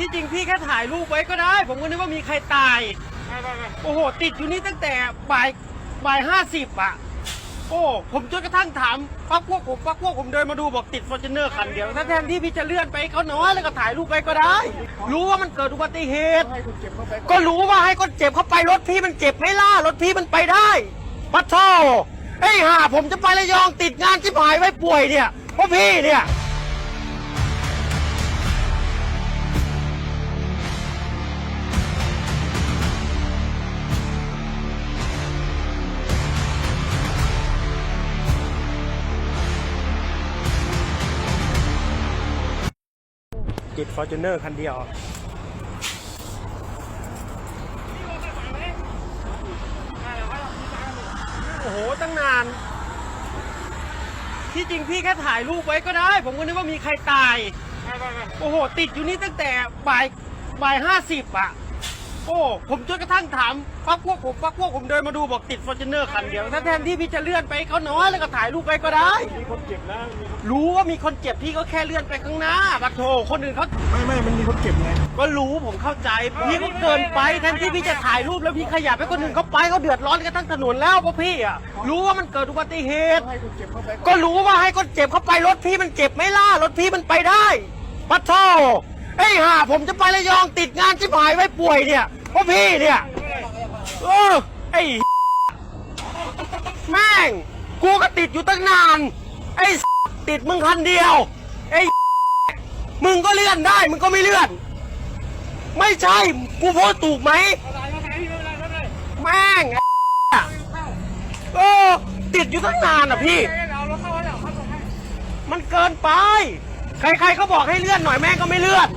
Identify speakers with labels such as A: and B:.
A: ที่จริงพี่แค่ถ่ายรูปไว้ก็ได้ ผมก็นึกว่ามีใครตาย
B: ไปไปไป
A: โอ้โห ติดอยู่นี่ตั้งแต่บ่ายบ่ายห้าสิบอะโอ้ ผมจนกระทั่งถามพักพวกผมพักพวกผมเดินมาดูบอกติดฟอร์จูเนอร์คันเดียวถ้าแทนที่พี่จะเลื่อนไปให้เขาน้อยแล้วก็ถ่ายรูปไปก็ได้ รู้ว่ามันเกิดอุบัติเหตุ
B: ให้คนเจ็บเข้าไป
A: ก็รู้ว่าให้คนเจ็บเข้าไปรถพี่มันเจ็บไหม่ล่ารถพี่มันไปได้ปัทโทไอ้ห่าผมจะไประยองติดงานชิบหายไว้ป่วยเนี่ยเพราะพี่เนี่ย ติดฟอร์จูเนอร์คันเดียว โอ้โห ตั้งนาน ที่จริงพี่แค่ถ่ายรูปไว้ก็ได้ ผมก็นึกว่ามีใครตาย
B: ไปไปไป
A: โอ้โห ติดอยู่นี่ตั้งแต่บ่ายบ่ายห้าสิบอะ โอ้ ผมจนกระทั่งถามพักพวกผมพักพวกผมเดินมาดูบอกติดฟอร์จูเนอร์คันเดียวถ้าแทนที่พี่จะเลื่อนไปให้เขาน้อยแล้วก็ถ่ายรูปไปก็ได้
B: มีคนเจ็บนะมีคน
A: รู้ว่ามีคนเจ็บพี่ก็แค่เลื่อนไปข้างหน้าปัทโทคนอื่นเขา
B: ไม่ไม่มันมีคนเจ็บไง
A: ก็รู้ผมเข้าใจพี่ก็เกินไปแทนที่พี่จะถ่ายรูปแล้วพี่ขยับให้คนอื่นเขาไปเขาเดือดร้อนกันทั้งถนนแล้วเพราะพี่อะรู้ว่ามันเกิดอุบัติเหตุ
B: ให้คนเจ็บเข้าไป
A: ก็รู้ว่าให้คนเจ็บเข้าไปรถพี่มันเจ็บไหม่ล่ารถพี่มันไปได้ปัทโทไอ้ห่าผมจะไประยองติดงานชิบหายไว้ป่วยเนี่ย พราะพี่เนี่ยเออไอ้แม่ง กูก็ติดอยู่ตั้งนาน ไอ้ติดมึงคันเดียว ไอ้มึงก็เลื่อนได้ มึงก็ไม่เลื่อน ไม่ใช่ กูโพสถูกไหมแม่งเออติดอยู่ตั้งนานอะพี่ มันเกินไป ใครๆเขาบอกให้เลื่อนหน่อยแม่งก็ไม่เลื่อน